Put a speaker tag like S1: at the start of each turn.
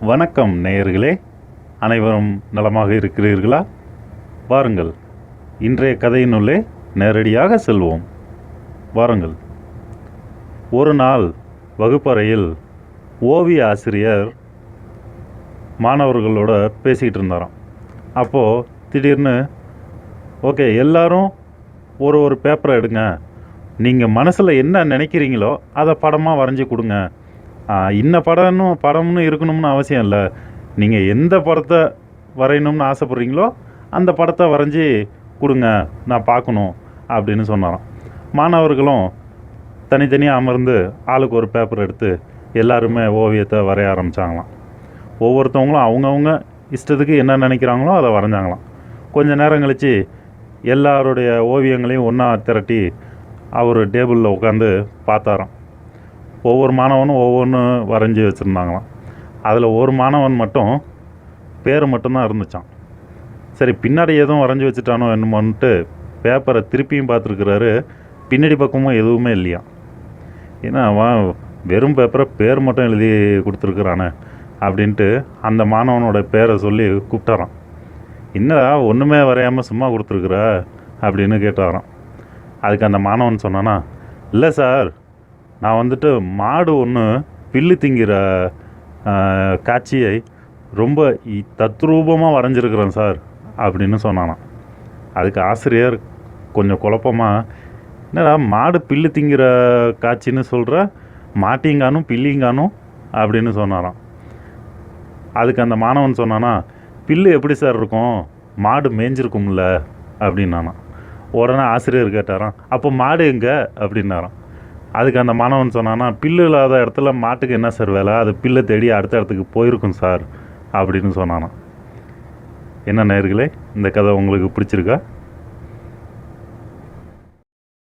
S1: வணக்கம் நேயர்களே. அனைவரும் நலமாக இருக்கிறீர்களா? வாருங்கள். இன்றைய கதையினுள்ளே நேரடியாக செல்வோம். வாருங்கள். ஒரு நாள் வகுப்பறையில் ஓவிய ஆசிரியர் மாணவர்களோட பேசிக்கிட்டு இருந்தாராம். அப்போது திடீர்னு ஓகே எல்லாரும் ஒரு ஒரு பேப்பரை எடுங்க. நீங்கள் மனசில் என்ன நினைக்கிறீங்களோ அதை படமாக வரைஞ்சி கொடுங்க. இன்ன படம்னு படம்னு இருக்கணும்னு அவசியம் இல்லை. நீங்கள் எந்த படத்தை வரையணும்னு ஆசைப்பட்றீங்களோ அந்த படத்தை வரைஞ்சி கொடுங்க நான் பார்க்கணும் அப்படின்னு சொன்னாராம். மாணவர்களும் தனித்தனியாக அமர்ந்து ஆளுக்கு ஒரு பேப்பர் எடுத்து எல்லாருமே ஓவியத்தை வரைய ஆரம்பித்தாங்களாம் ஒவ்வொருத்தவங்களும் அவங்கவுங்க இஷ்டத்துக்கு என்ன நினைக்கிறாங்களோ அதை வரைஞ்சாங்களாம். கொஞ்ச நேரம் கழித்து எல்லாருடைய ஓவியங்களையும் ஒன்றா திரட்டி அவர் டேபிளில் உட்காந்து பார்த்தாராம். ஒவ்வொரு மாணவனும் ஒவ்வொன்று வரைஞ்சி வச்சுருந்தாங்களாம். அதில் ஒரு மாணவன் மட்டும் பேர் மட்டும்தான் இருந்துச்சான் சரி பின்னாடி எதுவும் வரைஞ்சி வச்சுட்டானோ என்னமோன்ட்டு பேப்பரை திருப்பியும் பார்த்துருக்குறாரு. பின்னாடி பக்கமும் எதுவுமே இல்லையா ஏன்னா அவன் வெறும் பேப்பரை பேர் மட்டும் எழுதி கொடுத்துருக்குறானே அப்படின்ட்டு அந்த மாணவனோட பேரை சொல்லி கூப்பிட்டாரான் என்னடா ஒன்றுமே வரையாமல் சும்மா கொடுத்துருக்குற? அப்படின்னு கேட்டாராம். அதுக்கு அந்த மாணவன் சொன்னானா இல்லை சார் நான் வந்துட்டு மாடு ஒன்று பில்லு திங்கிற காட்சியை ரொம்ப தத்ரூபமாக வரைஞ்சிருக்கிறேன் சார் அப்படின்னு சொன்னானான் அதுக்கு ஆசிரியர் கொஞ்சம் குழப்பமாக என்னடா மாடு பில்லு திங்கிற காட்சின்னு சொல்கிற மாட்டிங்கானும் பில்லிங்கானும்? அப்படின்னு சொன்னாராம். அதுக்கு அந்த மாணவன் சொன்னானா பில்லு எப்படி சார் இருக்கும்? மாடு மேய்ஞ்சிருக்கும்ல அப்படின்னானா உடனே ஆசிரியர் கேட்டாராம் அப்போ மாடு எங்கே? அப்படின்னாராம். அதுக்கு அந்த மாணவன் சொன்னான்னா பில்லு இல்லாத இடத்துல மாட்டுக்கு என்ன சார் வேலை? அது பில்லை தேடி அடுத்த இடத்துக்கு போயிருக்கும் சார் அப்படின்னு சொன்னானா. என்ன நேர்களே இந்த கதை உங்களுக்கு பிடிச்சிருக்கா?